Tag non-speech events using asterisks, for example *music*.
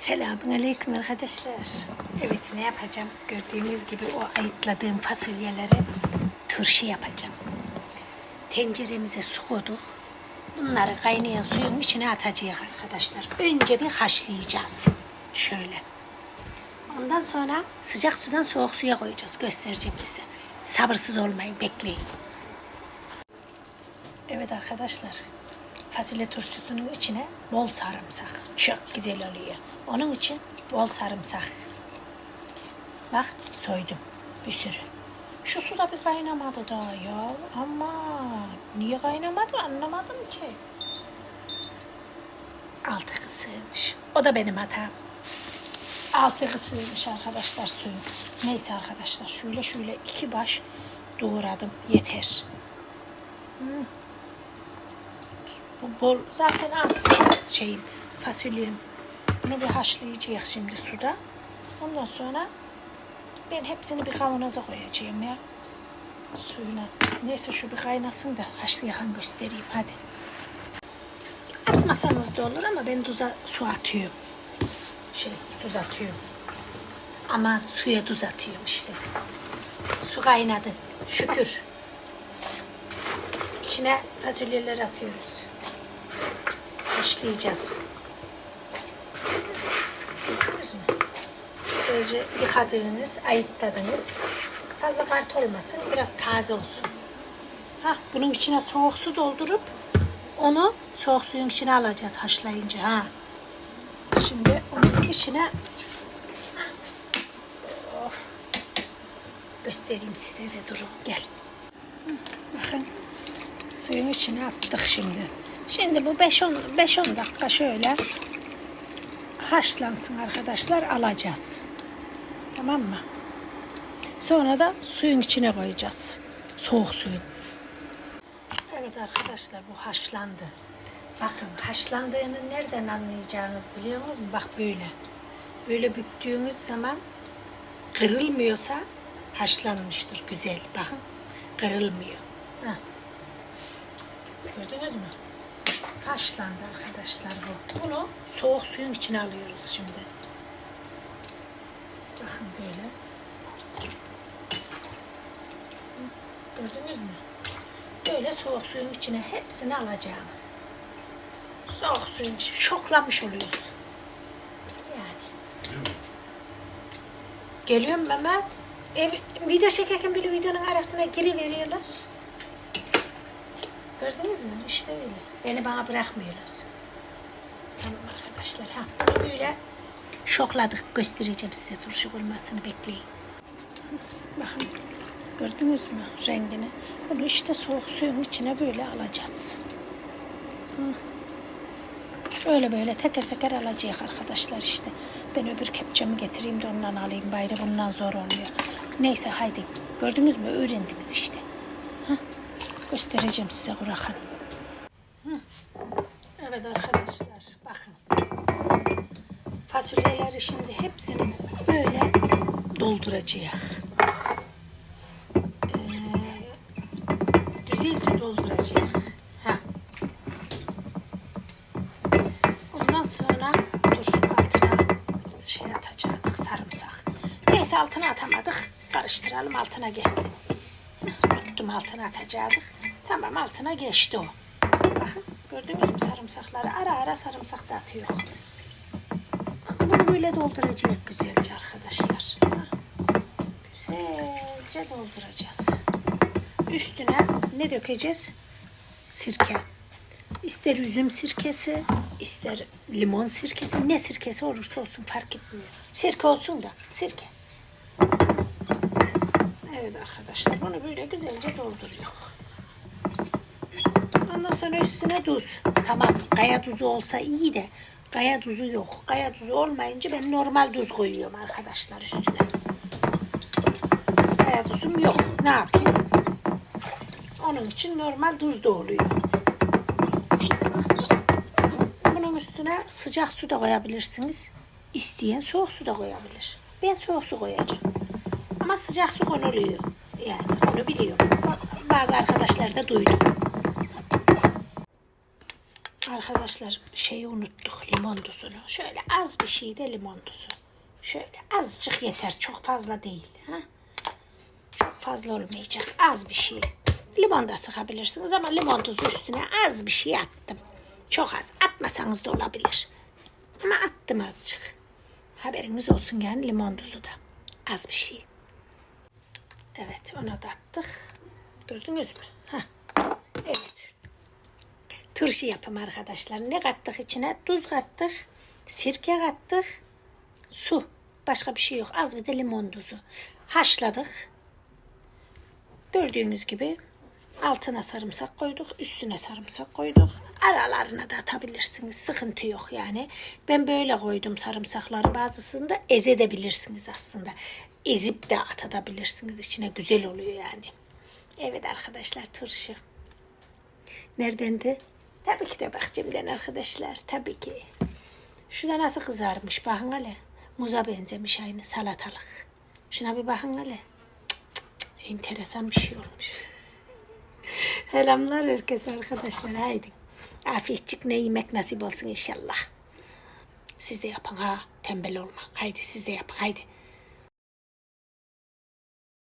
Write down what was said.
Selamun Aleyküm arkadaşlar. Evet ne yapacağım? Gördüğünüz gibi o ayıtladığım fasulyeleri turşu yapacağım. Tenceremize su koyduk. Bunları kaynayan suyun içine atacağız arkadaşlar. Önce bir haşlayacağız. Şöyle. Ondan sonra sıcak sudan soğuk suya koyacağız. Göstereceğim size. Sabırsız olmayın, bekleyin. Evet arkadaşlar. Fasulye turşusunun içine bol sarımsak. Çok güzel oluyor. Onun için bol sarımsak. Bak soydum bir sürü. Şu suda bir kaynamadı daha ya. Ama niye kaynamadı anlamadım ki. Altı kısılmış. O da benim hatam. Altı kısılmış arkadaşlar suyu. Neyse arkadaşlar şöyle şöyle iki baş doğradım. Yeter. Bu bol zaten az şeyim fasulyem. Bunu bir haşlayacağız şimdi suda. Ondan sonra ben hepsini bir kavanoza koyacağım ya. Suyuna. Neyse şu bir kaynasın da haşlayan göstereyim hadi. Atmasanız da olur ama ben tuza su atıyorum. Şey tuz atıyorum. Ama suya tuz atıyorum işte. Su kaynadı. Şükür. İçine fasulyeleri atıyoruz. Haşlayacağız. Güzelce yıkadığınız, ayıtladığınız. Fazla kart olmasın, biraz taze olsun. Ha, bunun içine soğuk su doldurup onu soğuk suyun içine alacağız haşlayınca. Ha. Şimdi onun içine of, göstereyim size de durun. Gel. Bakın suyun içine attık şimdi. Şimdi bu 5-10 5-10 dakika şöyle haşlansın arkadaşlar alacağız. Tamam mı? Sonra da suyun içine koyacağız. Soğuk suyun. Evet arkadaşlar bu haşlandı. Bakın haşlandığını nereden anlayacağınız biliyor musunuz? Bak böyle. Böyle büktüğünüz zaman kırılmıyorsa haşlanmıştır. Güzel. Bakın kırılmıyor. Heh. Gördünüz mü? Haşlandı arkadaşlar bu. Bunu soğuk suyun içine alıyoruz şimdi. Bakın böyle. Gördünüz mü? Böyle soğuk suyun içine hepsini alacağımız. Soğuk suyun içine şoklamış oluyoruz. Yani. Geliyorum Mehmet. E, video çekerken böyle videonun arasına giriveriyorlar. Gördünüz mü? İşte öyle. Beni bana bırakmıyorlar. Tamam arkadaşlar. Ha, böyle şokladık. Göstereceğim size turşu kurmasını bekleyin. Bakın gördünüz mü rengini? Bunu işte soğuk suyun içine böyle alacağız. Hı. Böyle teker teker alacağız arkadaşlar işte. Ben öbür kepçemi getireyim de ondan alayım. Bayra bundan zor oluyor. Neyse haydi. Gördünüz mü? Öğrendiniz işte. Göstereceğim size Kur'an. Evet arkadaşlar bakın. Fasulyeleri şimdi hepsini böyle dolduracağız. Ee, güzelce dolduracağız. Ha. Ondan sonra dur altına şey atacaktık sarımsak. Neyse altına atamadık. Karıştıralım altına geçsin. Tuttum altına atacaktık. Tamam altına geçti o. Bakın gördünüz mü sarımsakları ara ara sarımsak da atıyor. Bunu böyle dolduracağız güzelce arkadaşlar. Güzelce dolduracağız. Üstüne ne dökeceğiz? Sirke. İster üzüm sirkesi, ister limon sirkesi, ne sirkesi olursa olsun fark etmiyor. Sirke olsun da sirke. Evet arkadaşlar bunu böyle güzelce dolduruyor. Ondan sonra üstüne tuz. Tamam kaya tuzu olsa iyi de kaya tuzu yok. Kaya tuzu olmayınca ben normal tuz koyuyorum arkadaşlar üstüne. Kaya tuzum yok. Ne yapayım? Onun için normal tuz da oluyor. Bunun üstüne sıcak su da koyabilirsiniz. İsteyen soğuk su da koyabilir. Ben soğuk su koyacağım. Ama sıcak su konuluyor. Yani onu biliyorum. Bazı arkadaşlar da duydum. Arkadaşlar şeyi unuttuk limon tuzunu. Şöyle az bir şey de limon tuzu. Şöyle azıcık yeter. Çok fazla değil. Ha? Çok fazla olmayacak. Az bir şey. Limon da sıkabilirsiniz ama limon tuzu üstüne az bir şey attım. Çok az. Atmasanız da olabilir. Ama attım azıcık. Haberiniz olsun yani limon tuzu da. Az bir şey. Evet onu da attık. Gördünüz mü? Hah. Evet. Turşu yapım arkadaşlar. Ne kattık içine? Tuz kattık. Sirke kattık. Su. Başka bir şey yok. Az bir de limon tuzu. Haşladık. Gördüğünüz gibi altına sarımsak koyduk. Üstüne sarımsak koyduk. Aralarına da atabilirsiniz. Sıkıntı yok yani. Ben böyle koydum sarımsakları. Bazısını da ezebilirsiniz aslında. Ezip de atabilirsiniz. İçine güzel oluyor yani. Evet arkadaşlar turşu. Nereden de? Tabii ki de bahçemden arkadaşlar. Tabii ki. Şurada nasıl kızarmış bakın hele. Muza benzemiş aynı salatalık. Şuna bir bakın hele. Enteresan bir şey olmuş. *laughs* Selamlar herkese arkadaşlar. Haydi. Afiyetçik ne yemek nasip olsun inşallah. Siz de yapın ha. Tembel olma. Haydi siz de yapın. Haydi.